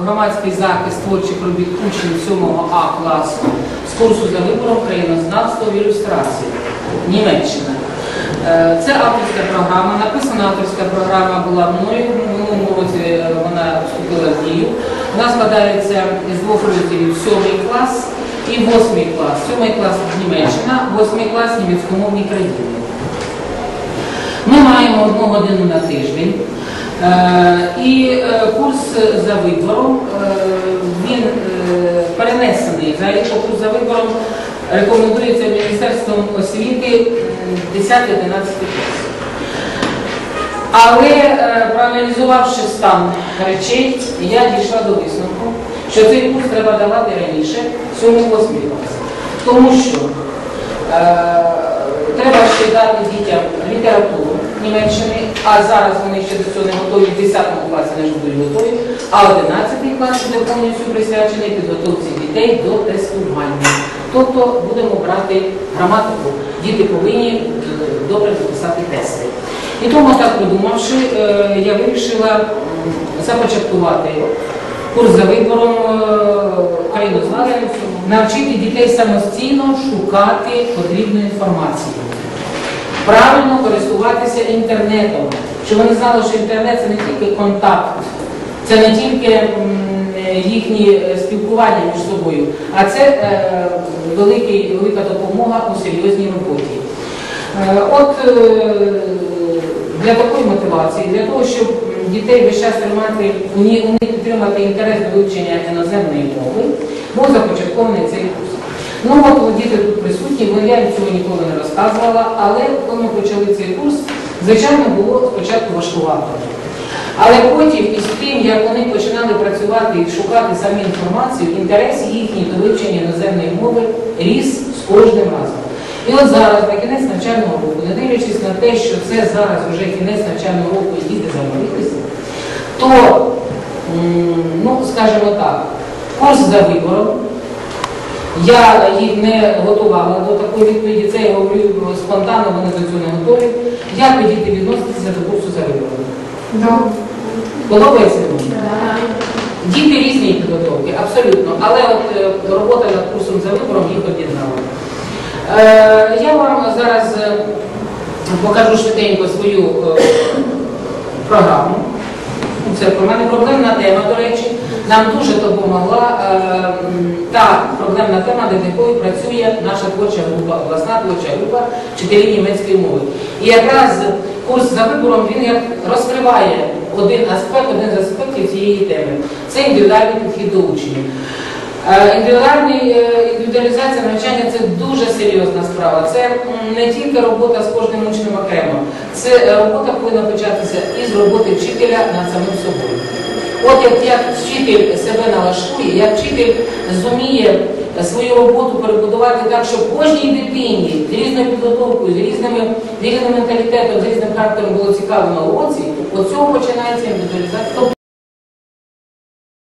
Громадський захист творчих робіт учнів 7 А класу з курсу за вибором країнознавства в ілюстрації Німеччина. Е, Це авторська програма. Написана авторська програма була мною. В минулому році е, вона вступила в дію. Вона складається з двох розділів 7 клас і 8 клас. 7 клас Німеччина, 8 клас німецькомовні країни. Ми маємо одну годину на тиждень. Е, І е, курс за вибором, е, він перенесений. Взагалі курс за вибором рекомендується Міністерством освіти 10-11 клас. Але проаналізувавши стан речей, я дійшла до висновку, що цей курс треба давати раніше, 7-8 клас. Тому що треба ще дати дітям літературу Німеччини, а зараз вони ще до цього не готові, в 10 класі не будуть готові, а 11 клас буде повністю присвячений підготовці дітей до тестування. Тобто будемо брати граматику. Діти повинні е, добре записати тести. І тому так подумавши, е, я вирішила започаткувати курс за вибором країнознавців, навчити дітей самостійно шукати потрібну інформацію, правильно користуватися інтернетом, щоб вони знали, що інтернет це не тільки контакт, це не тільки їхні е, спілкування між собою, а це е, велика допомога у серйозній роботі. Е, От е, для такої мотивації, для того, щоб дітей весь час тримати, у них підтримати інтерес до вивчення іноземної мови, був започаткований цей курс. Ну от діти тут присутні, бо я цього ніколи не розказувала, але коли ми почали цей курс, звичайно, було спочатку важкувато. Але потім із тим, як вони починали працювати і шукати самі інформацію, інтерес їхній до вивчення іноземної мови ріс з кожним разом. І от зараз, на кінець навчального року, не дивлячись на те, що це зараз вже кінець навчального року і діти заморилися, то, ну, скажімо так, курс за вибором, я їх не готувала до такої відповіді, це я говорю спонтанно, вони до цього не готові. Як ви діти відноситеся до курсу за вибором? Подобається вам? Діти різні підготовки, абсолютно. Але от е, робота над курсом за вибором їх об'єднала. Е, я вам зараз е, покажу швиденько свою е, програму. Це про мене проблемна тема, до речі. Нам дуже допомогла е, та проблемна тема, над якою працює наша творча група, обласна творча група вчителів німецької мови. І якраз курс за вибором він як розкриває один аспект, один з аспектів цієї теми. Це індивідуальний підхід до учнів. Е, е, індивідуалізація навчання це дуже серйозна справа. Це не тільки робота з кожним учнем окремо, це е, робота повинна початися із роботи вчителя над самим собою. От як, як вчитель себе налаштує, як вчитель зуміє свою роботу перебудувати так, щоб кожній дитині з різною підготовкою, з різними різним менталітетом, з різним характером було цікаво на уроці, от цього починається індивідуалізація.